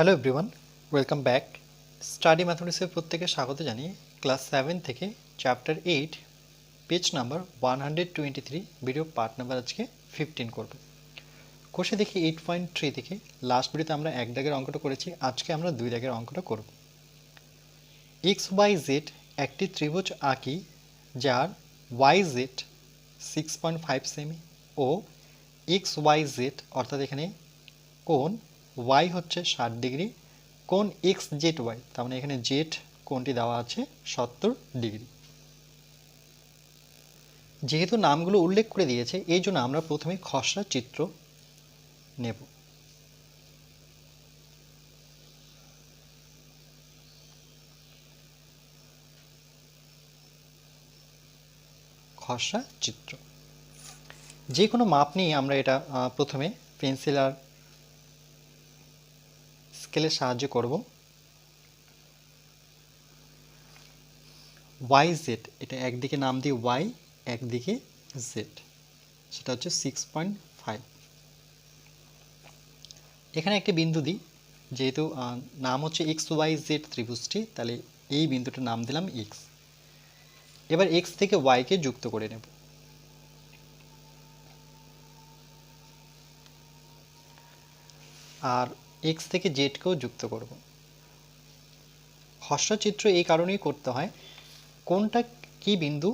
Hello everyone welcome back study ম্যাথমেটিক্সের প্রত্যেকে স্বাগত জানিয়ে ক্লাস সেভেন থেকে chapter eight page number one hundred twenty three video part number আজকে fifteen করব। কোষে দেখি এইট পয়েন্ট থ্রি থেকে লাস্ট ভিডিওতে আমরা এক দাগের অঙ্কটা করেছি, আজকে আমরা দুই দাগের অঙ্কটা করব। এক্স ওয়াই জেড একটি ত্রিভুজ আঁকি, যার Y Z six point five semi ও এক্স ওয়াই জেড অর্থাৎ এখানে কোণ ওয়াই হচ্ছে ষাট ডিগ্রি কোণ এক্স জেড ওয়াই তার মানে এখানে জেড কোণটি দেওয়া আছে সত্তর ডিগ্রি। যেহেতু নামগুলো উল্লেখ করে দিয়েছে, এই জন্য আমরা প্রথমে খসড়া চিত্র নেব। খসড়া চিত্র। যে কোনো মাপ নিয়ে আমরা এটা প্রথমে পেন্সিল আর স্কেলের সাহায্যে করব। ওয়াই জেড এটা একদিকে নাম দিই ওয়াই একদিকে জেড সেটা হচ্ছে সিক্স পয়েন্ট ফাইভ এখানে একটি বিন্দু দিই, যেহেতু নাম হচ্ছে এক্স ওয়াই জেড ত্রিভুজটি, তাহলে এই বিন্দুটার নাম দিলাম এক্স এবার এক্স থেকে ওয়াইকে যুক্ত করে নেব। আর এক্স থেকে জেডকেও যুক্ত করব। চিত্র এই কারণেই করতে হয়, কোনটা কি বিন্দু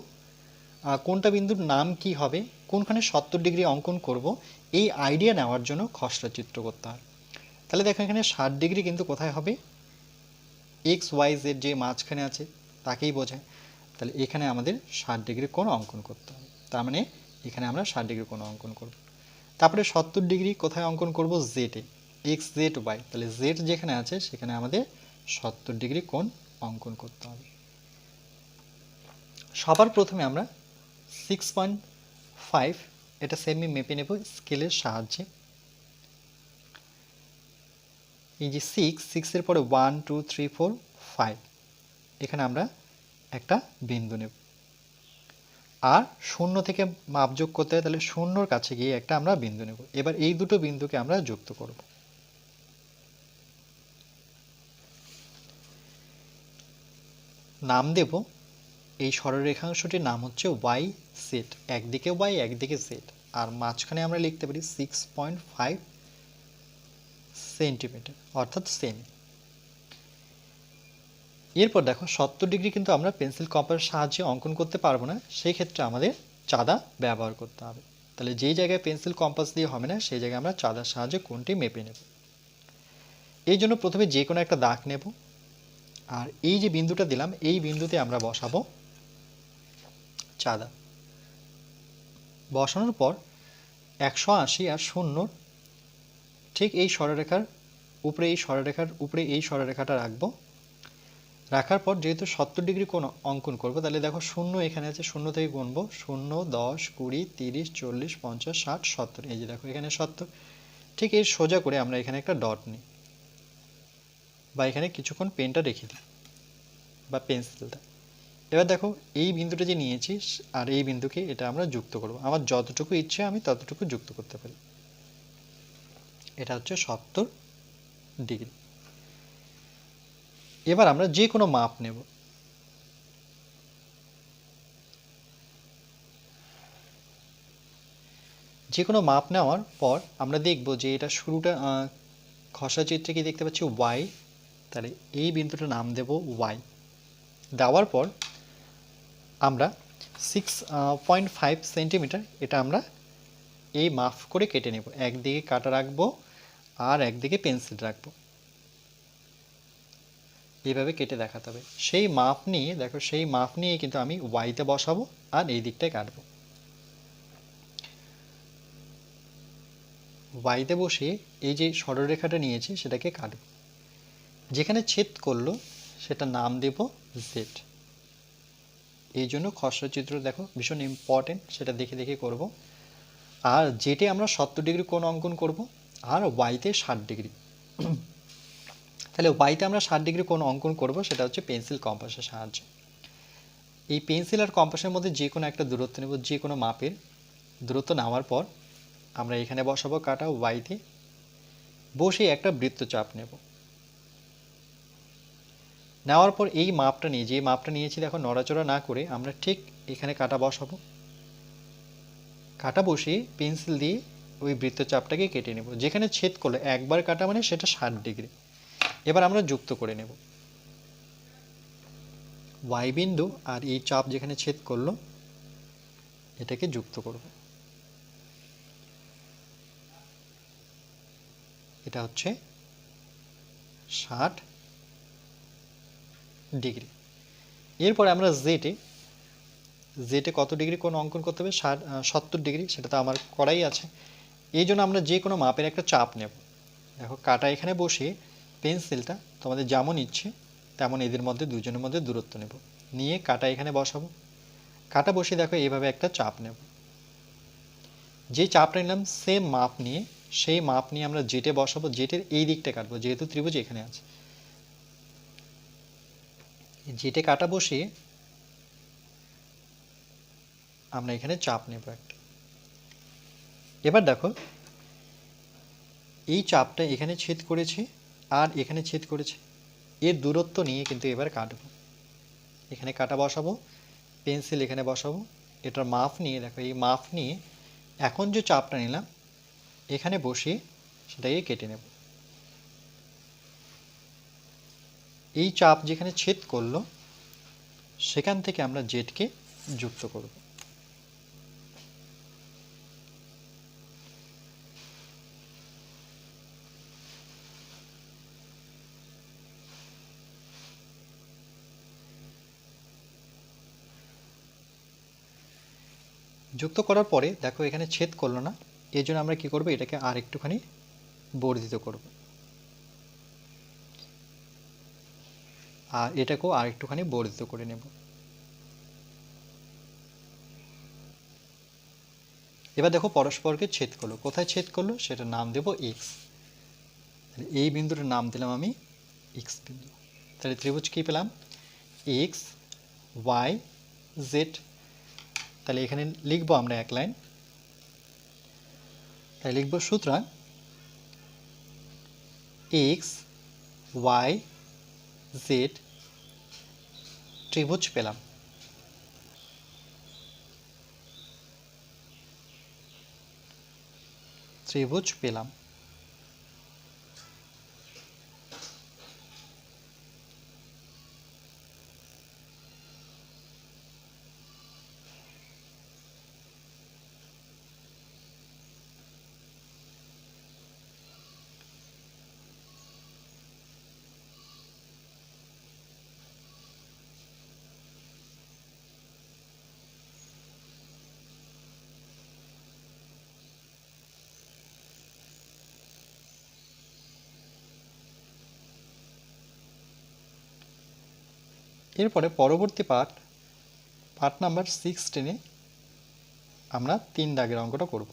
কোনটা বিন্দুর নাম কি হবে, কোনখানে সত্তর ডিগ্রি অঙ্কন করব, এই আইডিয়া নেওয়ার জন্য খসড়া চিত্র করতে হয়। তাহলে দেখো এখানে ষাট ডিগ্রি কিন্তু কোথায় হবে? এক্স ওয়াই জেড যে মাঝখানে আছে, তাকেই বোঝায়। তাহলে এখানে আমাদের ষাট ডিগ্রি কোণ অঙ্কন করতে হবে। তার মানে এখানে আমরা ষাট ডিগ্রি কোণ অঙ্কন করব। তারপরে সত্তর ডিগ্রি কোথায় অঙ্কন করব? জেডে এক্স জেড ওয়াই তাহলে জেড যেখানে আছে, সেখানে আমাদের সত্তর ডিগ্রি কোণ অঙ্কন করতে হবে। সবার প্রথমে আমরা সিক্স পয়েন্ট ফাইভ এটা সেমি মেপে নেব স্কেলের সাহায্যে। এই যে সিক্স সিক্সের পরে one two three four five এখানে আমরা একটা বিন্দু নেব। আর শূন্য থেকে মাপ যোগ করতে হয়, তাহলে শূন্যর কাছে গিয়ে একটা আমরা বিন্দু নেব। এবার এই দুটো বিন্দুকে আমরা যুক্ত করব। নাম দেব। এই সরলরেখাংশটির নাম হচ্ছে ওয়াই সেট একদিকে ওয়াই একদিকে সেট আর মাঝখানে আমরা লিখতে পারি সিক্স পয়েন্ট ফাইভ সেন্টিমিটার অর্থাৎ সেমি এরপর দেখো, সত্তর ডিগ্রি কিন্তু আমরা পেন্সিল কম্পাসের সাহায্যে অঙ্কন করতে পারব না সেই ক্ষেত্রে আমাদের চাঁদা ব্যবহার করতে হবে। তাহলে যেই জায়গায় পেন্সিল কম্পাস দিয়ে হবে না, সেই জায়গায় আমরা চাঁদার সাহায্যে কোনটি মেপে নেব। এই জন্য প্রথমে যে কোনো একটা দাগ নেব। আর এই যে বিন্দুটা দিলাম, এই বিন্দুতে আমরা বসাবো চাঁদা। বসানোর পর একশো আশি আর শূন্য, ঠিক এই সরলরেখার উপরে এই সরলরেখার উপরে এই সরলরেখাটা রাখব। রাখার পর যেহেতু সত্তর ডিগ্রি কোণ অঙ্কন করব, তাহলে দেখো শূন্য এখানে আছে, শূন্য থেকে গুনবো। শূন্য, দশ, কুড়ি, তিরিশ, চল্লিশ, পঞ্চাশ, ষাট, সত্তর, এই যে দেখো এখানে সত্তর। ঠিক এই সোজা করে আমরা এখানে একটা ডট নিই। বা এখানে কিছুক্ষণ পেনটা রেখে দিই বা পেন্সিলটা এবার দেখো এই বিন্দুটা যে নিয়েছি আর এই বিন্দুকে এটা আমরা যুক্ত করব। আমার যতটুকু ইচ্ছে আমি ততটুকু যুক্ত করতে পারি। এটা হচ্ছে সত্তর ডিগ্রি। এবার আমরা যে কোনো মাপ নেব। যে কোনো মাপ নেওয়ার পর আমরা দেখব যে এটা শুরুটা আহ, খসা চিত্রে কি দেখতে পাচ্ছি? ওয়াই তাহলে এই বিন্দুটার নাম দেব ওয়াই দেওয়ার পর আমরা সিক্স পয়েন্ট ফাইভ সেন্টিমিটার এটা আমরা এই মাপ করে কেটে নেব। একদিকে কাটা রাখব আর একদিকে পেন্সিল রাখব। এইভাবে কেটে দেখাতে হবে। সেই মাপ নিয়ে, দেখো সেই মাপ নিয়ে কিন্তু আমি ওয়াইতে বসাবো আর এই দিকটায় কাটবো। ওয়াইতে বসিয়ে এই যে সরলরেখাটা নিয়েছি সেটাকে কাটব। যেখানে ছেদ করল, সেটা নাম দেব জেড এই জন্য খসড়া চিত্র দেখো, ভীষণ ইম্পর্টেন্ট সেটা দেখে দেখে করব। আর জেটে আমরা সত্তর ডিগ্রি কোণ অঙ্কন করব, আর ওয়াইতে ষাট ডিগ্রি। তাহলে ওয়াইতে আমরা ষাট ডিগ্রি কোণ অঙ্কন করব, সেটা হচ্ছে পেন্সিল কম্পাসের সাহায্যে। এই পেন্সিল আর কম্পাসের মধ্যে যে কোনো একটা দূরত্ব নেব, যে কোনো মাপের দূরত্ব নামার পর, আমরা এখানে বসাবো কাটা ওয়াইতে বসে একটা বৃত্তচাপ নেব। নেওয়ার পর এই মাপটা নিয়ে, যে মাপটা নিয়েছি দেখো নড়াচড়া না করে আমরা ঠিক এখানে কাটা বসাবো। কাটা বসিয়ে পেন্সিল দিয়ে ওই বৃত্তচাপটাকে কেটে নেব। যেখানে ছেদ করল একবার কাটা মানে সেটা ষাট ডিগ্রি। এবার আমরা যুক্ত করে নেব। ওয়াই বিন্দু আর এই চাপ যেখানে ছেদ করল, এটাকে যুক্ত করব। এটা হচ্ছে ষাট ডিগ্রি। এরপরে আমরা জেটে জেটে কত ডিগ্রি কোন অঙ্কন করতে হবে? ষাট সত্তর ডিগ্রি, সেটা তো আমার করাই আছে। এই জন্য আমরা যে কোনো মাপের একটা চাপ নেব। দেখো, কাটা এখানে বসে পেন্সিলটা তোমাদের যেমন ইচ্ছে, তেমন এদের মধ্যে, দুজনের মধ্যে দূরত্ব নেব। নিয়ে কাটা এখানে বসাবো। কাটা বসিয়ে দেখো, এইভাবে একটা চাপ নেব। যে চাপটা নিলাম সেম মাপ নিয়ে, সেই মাপ নিয়ে আমরা জেটে বসাবো। জেটের এই দিকটা কাটবো, যেহেতু ত্রিভুজ এখানে আছে। জেটে কাটা বসিয়ে আমরা এখানে চাপ নেব একটা। এবার দেখো, এই চাপটা এখানে ছেদ করেছে আর এখানে ছেদ করেছে। এর দূরত্ব নিয়ে কিন্তু এবার কাটবো। এখানে কাটা বসাবো, পেন্সিল এখানে বসাবো, এটার মাপ নিয়ে দেখো, এই মাপ নিয়ে এখন যে চাপটা নিলাম, এখানে বসিয়ে সেটাকে কেটে নেব। এই চাপ যেখানে ছেদ করল, সেখান থেকে আমরা জেটকে যুক্ত করব। যুক্ত করার পরে দেখো এখানে ছেদ করল না এই জন্য আমরা কি করব? এটাকে আর একটুখানি বর্ধিত করব। আর এটাকেও আর একটুখানি বর্ধিত করে নেব। এবার দেখো পরস্পরকে ছেদ করল। কোথায় ছেদ করল? সেটা নাম দেব এক্স তাহলে এই বিন্দুটার নাম দিলাম আমি এক্স বিন্দু। তাহলে ত্রিভুজ কি পেলাম? এক্স ওয়াই জেড তাহলে এখানে লিখব আমরা এক লাইন। তাই লিখব সুতরাং এক্স ওয়াই জেড ত্রিভুজ পেলাম। ত্রিভুজ পেলাম। এরপরে পরবর্তী পার্ট পার্ট নাম্বার সিক্স টেনে আমরা তিন দাগের অঙ্কটা করব।